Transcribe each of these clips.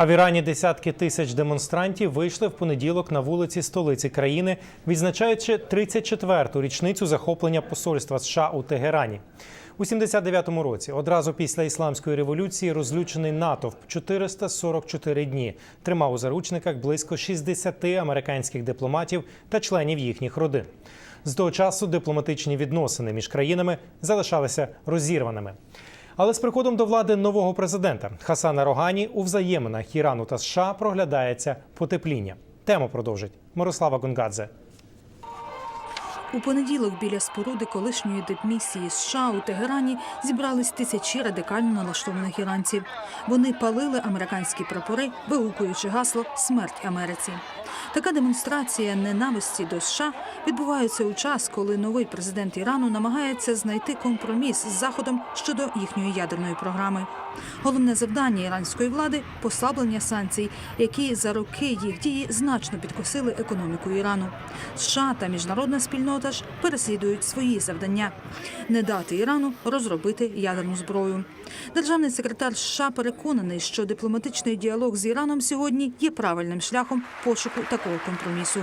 А в Ірані десятки тисяч демонстрантів вийшли в понеділок на вулиці столиці країни, відзначаючи 34-ту річницю захоплення посольства США у Тегерані. У 79-му році, одразу після ісламської революції, розлючений натовп 444 дні тримав у заручниках близько 60 американських дипломатів та членів їхніх родин. З того часу дипломатичні відносини між країнами залишалися розірваними. Але з приходом до влади нового президента Хасана Рогані у взаєминах Ірану та США проглядається потепління. Тему продовжить Мирослава Гонгадзе. У понеділок біля споруди колишньої дипмісії США у Тегерані зібрались тисячі радикально налаштованих іранців. Вони палили американські прапори, вигукуючи гасло Смерть Америці. Така демонстрація ненависті до США відбувається у час, коли новий президент Ірану намагається знайти компроміс з Заходом щодо їхньої ядерної програми. Головне завдання іранської влади послаблення санкцій, які за роки їх дії значно підкосили економіку Ірану. США та міжнародна спільнота ж переслідують свої завдання не дати Ірану розробити ядерну зброю. Державний секретар США переконаний, що дипломатичний діалог з Іраном сьогодні є правильним шляхом пошуку такого компромісу.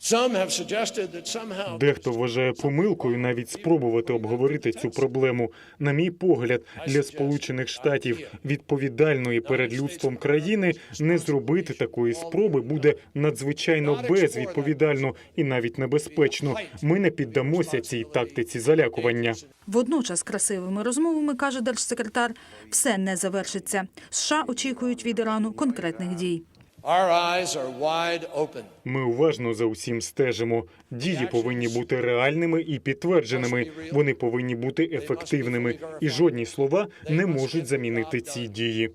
Some have suggested that somehow Дехто вважає помилкою навіть спробувати обговорити цю проблему. На мій погляд, для Сполучених Штатів відповідальної перед людством країни не зробити такої спроби буде надзвичайно безвідповідально і навіть небезпечно. Ми не піддамося цій тактиці залякування. Водночас красивими розмовами каже держсекретар, все не завершиться. США очікують від Ірану конкретних дій. Our eyes are wide open. Ми уважно за усім стежимо. Дії повинні бути реальними і підтвердженими. Вони повинні бути ефективними, і жодні слова не можуть замінити ці дії.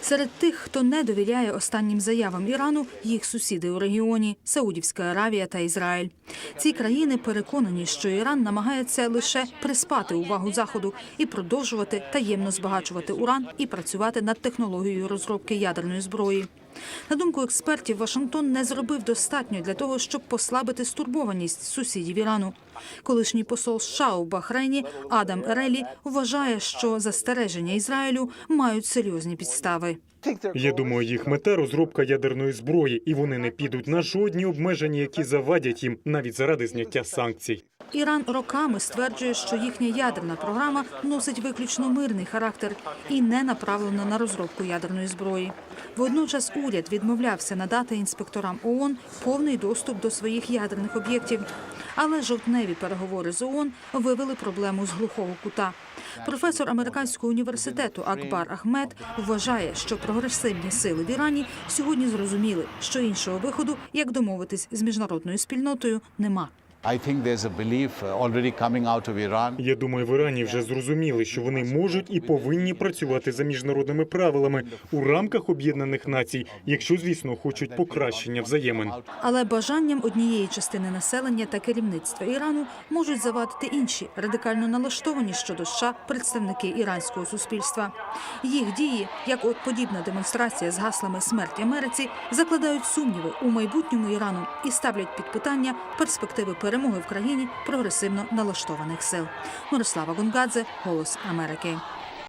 Серед тих, хто не довіряє останнім заявам Ірану, їх сусіди у регіоні Саудівська Аравія та Ізраїль. Ці країни переконані, що Іран намагається лише приспати увагу заходу і продовжувати таємно збагачувати уран і працювати над технологією розробки ядерної зброї. На думку експертів, Вашингтон не зробив достатньо для того, щоб послабити стурбованість сусідів Ірану. Колишній посол США у Бахрейні Адам Релі вважає, що застереження Ізраїлю мають серйозні підстави. Я думаю, їх мета розробка ядерної зброї, і вони не підуть на жодні обмеження, які завадять їм навіть заради зняття санкцій. Іран роками стверджує, що їхня ядерна програма носить виключно мирний характер і не направлена на розробку ядерної зброї. Водночас уряд відмовлявся надати інспекторам ООН повний доступ до своїх ядерних об'єктів. Але жовтневі переговори з ООН вивели проблему з глухого кута. Професор американського університету Акбар Ахмед вважає, що прогресивні сили в Ірані сьогодні зрозуміли, що іншого виходу, як домовитись з міжнародною спільнотою, нема. I think there's a belief uh, already coming out of Iran Я думаю, в Ірані вже зрозуміли, що вони можуть і повинні працювати за міжнародними правилами у рамках Об'єднаних Націй, якщо, звісно, хочуть покращення взаємин. Але бажанням однієї частини населення та керівництва Ірану можуть завадити інші радикально налаштовані щодо США представники іранського суспільства. Їх дії, як от подібна демонстрація з гаслами Смерть Америці, закладають сумніви у майбутньому Ірану і ставлять під питання перспективи перемоги в країні прогресивно налаштованих сил. Мирослава Гунгадзе, Голос Америки.